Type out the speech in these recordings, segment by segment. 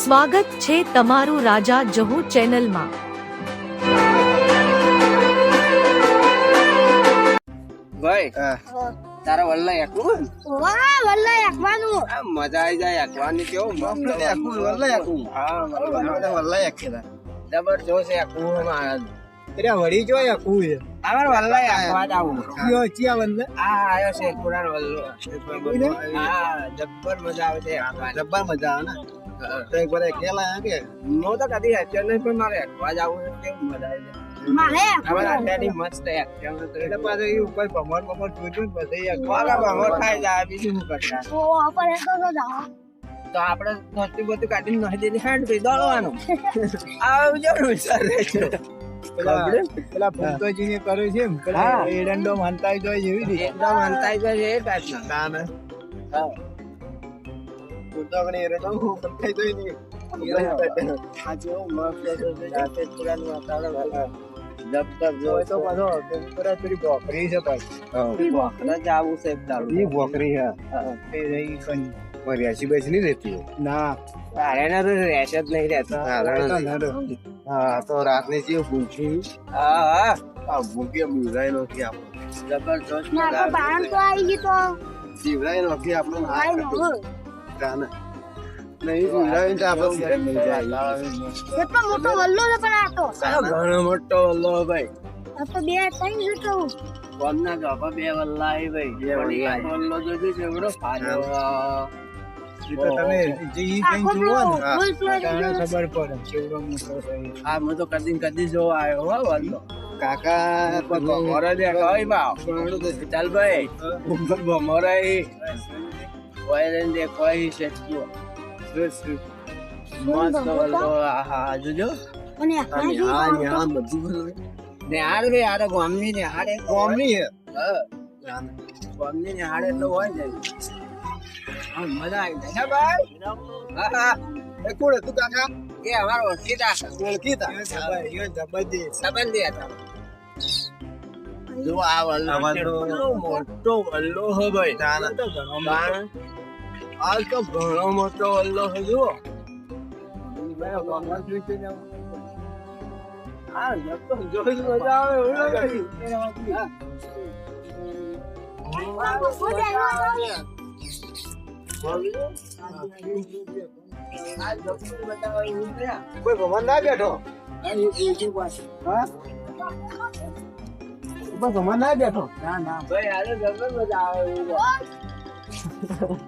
સ્વાગત છે તમારું રાજા જહુ ચેનલમાં. ભાઈ તારા વલ્લા એકલું વાહ વલ્લા એકવાનું આ મજા આવી જાય એકવાની કેવું મસ્ત એકલું વલ્લા એકલું હા વલ્લા એકલા જબરજસ્ત એકલું મારા વળી જો યાકું છે. અમાર વલ્લા એકવા જ આવું કયો ચિયા વલ્લે? આ આયો છે કુરાન વલ્લો. હા જબ્બર મજા આવે છે જબ્બર મજા આવે ને? તો એક વાર કેલા કે હું તો કદી હેચ્યો નહીં પણ મારે એકવા જ આવું કેવું મજા આવી મારે અમારા ડેડી મસ્ત એક્શન એટલે પાછું એ ઉપર ભમર ભમર જોજો ને પછી એક વાલા ખાઈ જાય બીજું શું કરતા? તો આપણે તો તો જાઓ. તો આપણે ધોતી બોતી કાઢીને નાખી હેન્ડ પી દોડવાનું. આવું જરૂર સર પેલા કર્યું છે એમ પેલા હા. એરંડો માનતા જોઈ જેવી રીતે. માનતા એ ના ના હા. ભૂતોગણી એરંડો માનતા જોઈ નહીં આ જેવું મસ્ત છે જાતે જ પુરાનું વાતાવરણ જો તો પાછો ટેમ્પરેચર ભોકરી છે પાછી ભોખરા જ આવું છે એ રહી કઈ. મર્યાસી બેસી નહીં રહેતી ના. તારે તો રેશ જ નહીં રહેતા. હા તો રાતની જે ભૂખી હા હા. આ ભૂખી બીવરાય નથી આપણે જબરજસ્ત ના તો બાણ તો આવી ગઈ તો. જીવરાય નથી આપણે નો રાને નહીં જીવરાય તો આપણે મજા આવી એટલો મોટો વલ્લો છે પણ આ તો ઘણો મોટો વલ્લો ભાઈ આ તો બે ત્રણ છે તો ગાભા બે વલ્લા આવી ભાઈ વલ્લો જોજો કાકા ચાલ ભાઈ ઉપર ઈ કોઈ ને દે કોઈ છે? મસ્ત વલ્લો આહા જોજો. અને અને આ આ ને આ બધું બધું. ને હાર રે હારે ગામની ને હારે કોમની હા? ગામની ને હારે તો હોય ને. હા, મજા આવી જાય. ભાઈ? હા હા. એ કોણ હતું કાકા? એ અમારો ઓળખીતા ઓળખીતા યો સંબંધી હતા. જો આ વલ્લો મોટો વલ્લો હો ભાઈ. આ તો ઘણો મોટો વલ્લો છે જુઓ હા, જતો જોઈને મજા આવે એવું લાગે. આ જતો મજા આવે એવું છે. કોઈ ભવન ના બેઠો? હા? ના બેઠો? ના ના. ભાઈ, આજે જતો મજા આવે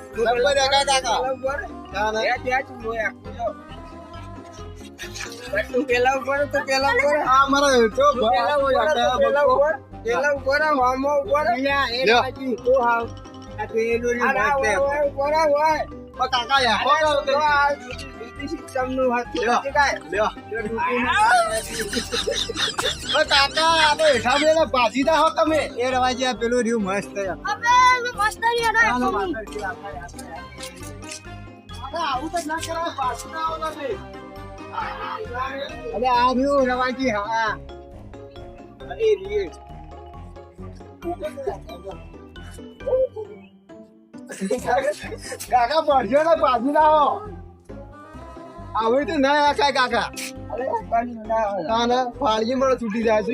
કાકા ના ના આ પેલા લ્યો. તું આ બીજી હાથ તમે એ રવાજી આ પેલું રહ્યું મસ્ત છે. અરે આવું તો ના કરાય પાછું ના આવો તમે અરે આ રહ્યું રવાજી હા અરે રીએ કાકા પડશે ને પાછું ના આવો છૂટી જાય છે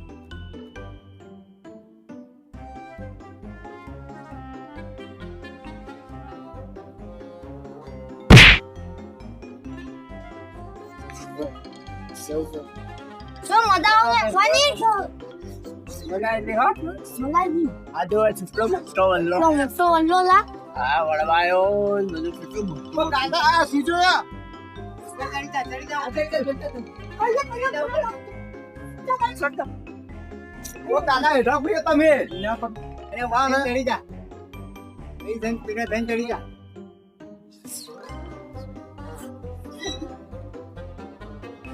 યાર કાકયા કાકો જો યાર કી જબર બધા આવે ભાઈ. કાકો કઈડા કે પણ મો માર તો બ્લોક ખાઈ દે જબર બધા આવી જાય. આ પેલા પાડીએ જુટી દે જો શું મજા આવે ફની મંગાવી હો મંગાવી આ જો છૂટો મોટો વલ્લો તો મોટો વલ્લો લા હા વળવાયો બધું છૂટું મોટું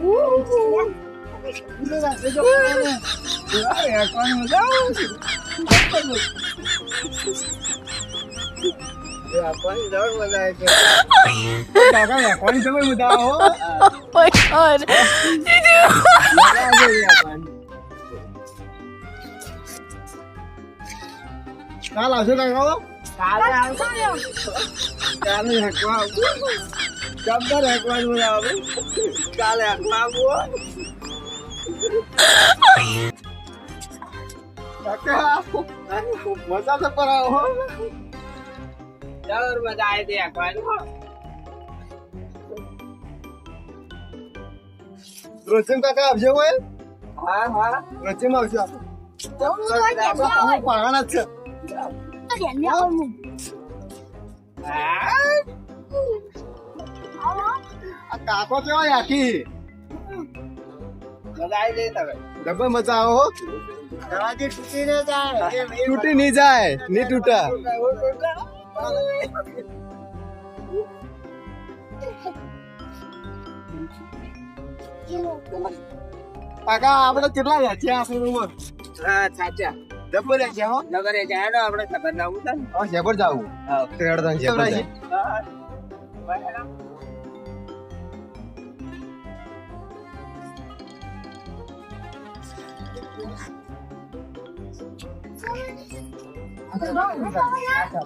કાકા આ શું જોયા ઓ કાકા હેઠા ફરી તમે અરે વાહ ને ચડી જા એ ધન પીને ધન ચડી જા આપણને જબર મજા આવે છે કાકા યાકોની તમે મુદ્દા હો my god. મજા આવે છે આપણને કાલ આવશો કાકા કાલે આવશે કાલે હકવા જબ્બર હકવાનું આવે કાલે હકવા આવું કાકા મજા તો પર આવો જબર મજા આવે છે હકવાનું રોચમ કાકા આવજો હોય હા હા. રોચમ આવજો. આપણે પાણા જ છે. આ કાકો કેવા તમે. ડબ્બા મજા આવો. તૂટી ન જાય. તૂટી નહીં જાય નહીં તૂટા. કાકા આપણે કેટલા રહ્યા છે ઉંમર હા સાચા. ડબ્બો રહ્યા છે હો નગરે જાય ને આપણે ખબર ના ઉતા હા શેપર જાવું. હા. vậy hay lắm Hãy subscribe cho kênh Ghiền Mì Gõ Để không bỏ lỡ những video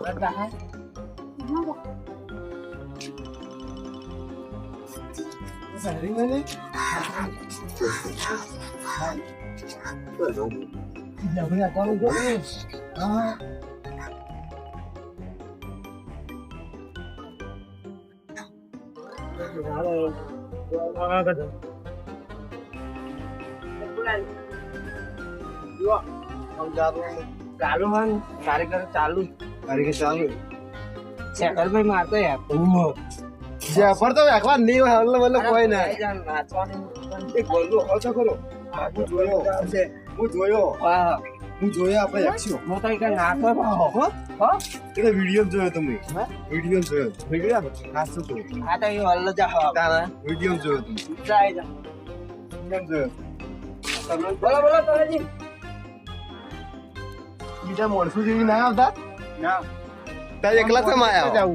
hấp dẫn Hãy subscribe cho kênh Ghiền Mì Gõ Để không bỏ lỡ những video hấp dẫn ચાલુ હન કાર્યક્રમ ચાલુ અરે કે ચાલુ શેખરભાઈ મારતો યાર shaper તો એકવાર નહીં હોય હલ્લો વલ્લો કોઈ ના નાચવાનું એક બોલવું ઓછો કરો હું જોયો. હું જોયો હા હું જોયા આપણે યક્ષો મો તો કઈ ભાવ હો? હો? એટલે વિડિયો જોયો તમે? વીડિયો જોયો. વિડિયો નાસ્તો તો. આ તો એ હલ્લો જા તારા. વીડિયો જોયો તમે. જાય જા વીડિયો જોયો બોલો બોલો બીજા માણસો જેવી ના આવતા? ના. તમે એકલા તમે આયા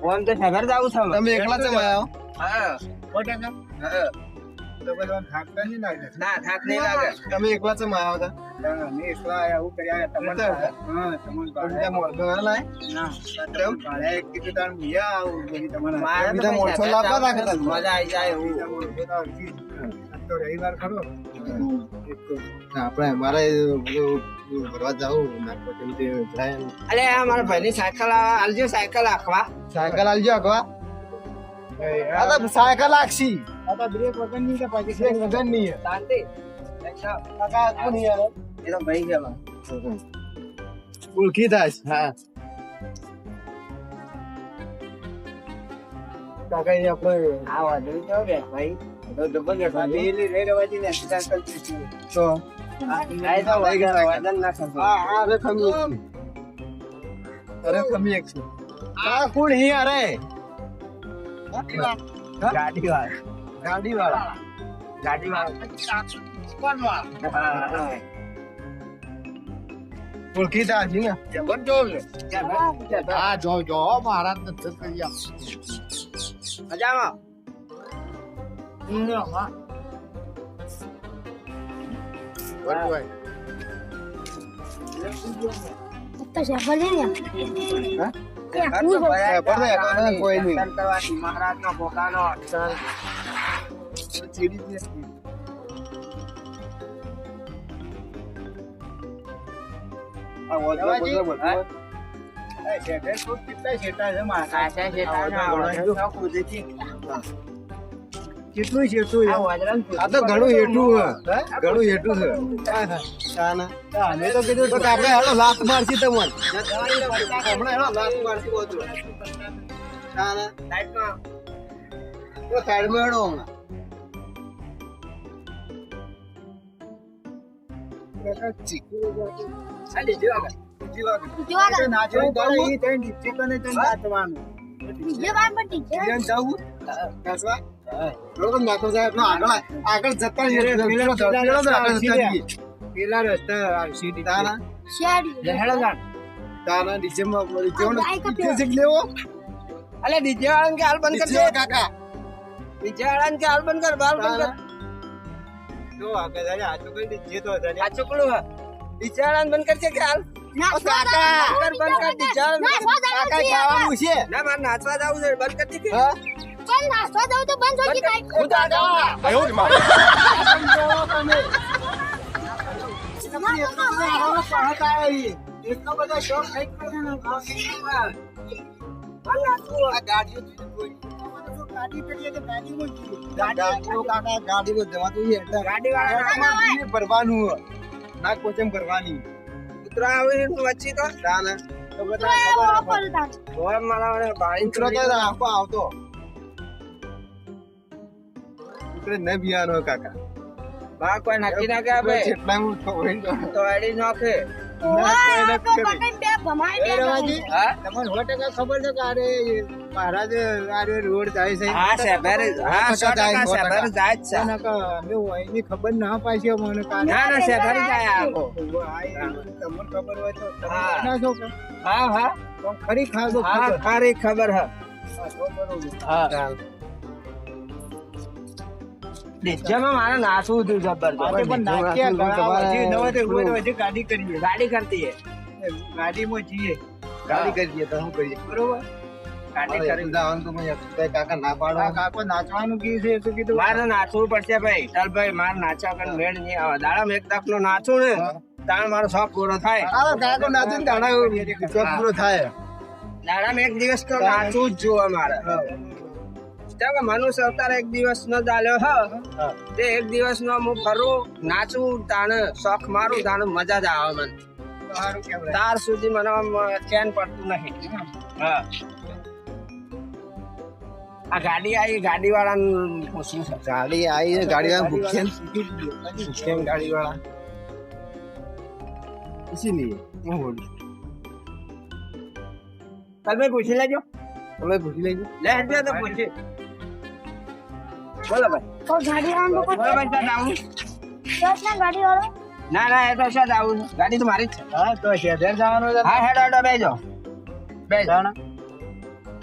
ફોન તો જાવું છે તમે એકલા તમે આયા હા? હા. તો બધા થાકતા નહીં લાગે? ના થાક નહીં લાગે. તમે એકલા તમે આયા હતા મેં એકલા આવું કર્યા તમને હા બીજા માણસો ના લાય? ના કેમ? કીધું તાર મિયા આવું કરી મારે બીજા માણસો લાવવા રાખતા મજા આવી જાય એવું. આપણે મારે ભાઈની સાયકલ આલજો સાયકલ આખવા. સાયકલ આલજો આખવા. સાયકલ આખશી. બ્રેક વગરની કે પછી. બ્રેક વગરની શાંતિ કાકા આખું યાર એ તો ભાઈ છે ઓળખી થાય હા કાકા એ આપણે આ વાંધો તો ભાઈ તો ડબલ બેઠો પેલી રેડ વાજી ને સાયકલ તો આ તો વજન ના કરતો હા હા અરે ખમી અરે ખમી એક છે આ કોણ હી અરે ગાડી વાળા. ગાડી વાળા. ગાડી વાળા. હા હા ઓળખી થાય છે ને જબર જોર લે જબર જબર હા જો જો મહારાજ ને જત કરી આપ મજામાં તો શેફર છે ને હા? એ આખું છે. શેફર તો એકલા કોઈ નહીં. દર્શન કરવાથી મહારાજનો કેટલા આ. તો ઘણું હેઠું છે ઘણું હેઠું છે અમે તો કીધું તો આપણે હેડો લાત મારશી તમને હમણાં હેડો લાત મારશી બધું. શાના? સાઈડમાં તો સાઈડમાં હેડો હમણાં આગળ જતા. પેલો પેલા પેલો તો આગળ જતા રહીએ. પેલા રસ્તા ડીજે લેવો. અલે ડીજે કે હાલ બંધ કર ડીજે કાકા. ડીજે વાળાને કે હાલ બંધ કર હાલ બંધ કર. જો આગળ જાય, આ તો કઈ તો હતા આ હે ડીજે બંધ કરશે કે હાલ? નાચવા કાકા કર બંધ કર ડીજે વાળાને જવાનું છે ના મારે નાચવા જવું છે. બંધ કરી દે કે હા પણ નાચવા જવું તો બંધ હોય કે કાંઈ? હું દાદા એટલો બધો શોખ થઈ ગયો છે ને. આ ગાડીઓ ગાડી કરીએ તો ગાડીમાં જઈએ. કાકા ગાડીમાં જવાતું છે એટલે ગાડી ભરવાનું હોય. નાક પોચમ કૂતરા આવે છે વચ્ચે તો. તાના તો તો બધા ખબર ઓફર મારા વાળા ભાઈ ઉતરો તો રાખો આવતો. ઉતરે ન બિયાનો કાકા. બા કોઈ નક્કી ના કે જેટલા હું થોડી તો. એડી નાખે. ખબર છે કે મહારાજ રોડ જાય છે. હા શેભર હા સો ટકા શેભર જાય જ છે. ના, ના, અમે હોયની ખબર ના પાછી મને તમને ખબર હોય તો હા. ના છો હા હા. ખરી ખાધો હા ખબર. ખારી. હા, હા મારે નાચવું હતું જબરદસ્ત પણ નાખ્યા ઘણા હજી નવા તે ઊભો તો હજી ગાડી કરીએ ગાડી કરતી હે. ગાડીમાં જઈએ ગાડી કરીએ તો શું કરીએ? બરોબર. ના નાચવાનું કીધું. મારે નાચવું પડશે ભાઈ. ચાલ ભાઈ મારે નાચવા મેળ નહીં આવે. દાડામાં એક નાચું ને તાણ મારો શોખ પૂરો થાય. કાકો નાચે ને દાડા શોખ પૂરો થાય. દાડામાં એક દિવસ તો નાચવું જ જોવા મારે. કે મનુષ્ય અવતાર એક દિવસ નો ચાલ્યો હ. તે એક દિવસ નો હું ફરું નાચું તાણે શોખ મારું તાણે મજા જ આવે મને. તાર સુધી મને ચેન પડતું નથી. હા. આ ગાડી આવી ગાડી વાળાને પૂછ્યું છે. ગાડી આવી ગાડી વાળા ભૂખ્યા ગાડી વાળા ઇસીલીએ. હું બોલું? તમે પૂછી લેજો. તમે પૂછી લેજો. લે તો પૂછી. બોલો ભાઈ. તો ગાડી વાળાને બોલો ભાઈ આવું ના ગાડી વાળો? ના ના એ તો આવું ગાડી તો મારી જ છે. હા તો શહેર જવાનું છે. હા હેડો હેડો બેજો બેજો જાણે.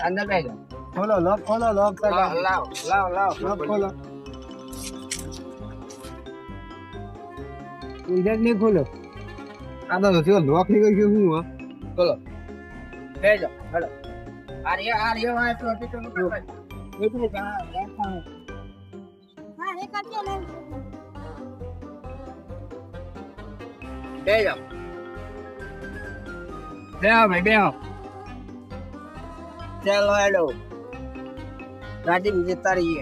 અંદર બેજો ખોલો લોક ખોલો લોક લાવ લાવ લાવ લોક ખોલો. ઇન્જન નહીં ખોલો. આ તો જો લોક નીકળી ગયું હું હા? બોલો બેજો હેડો. આર્ય આર્ય વાય તો તો કરજો ને. બેજો બેહો ભાઈ બેહો ચાલો હેડો. ગાડી જતા રહીએ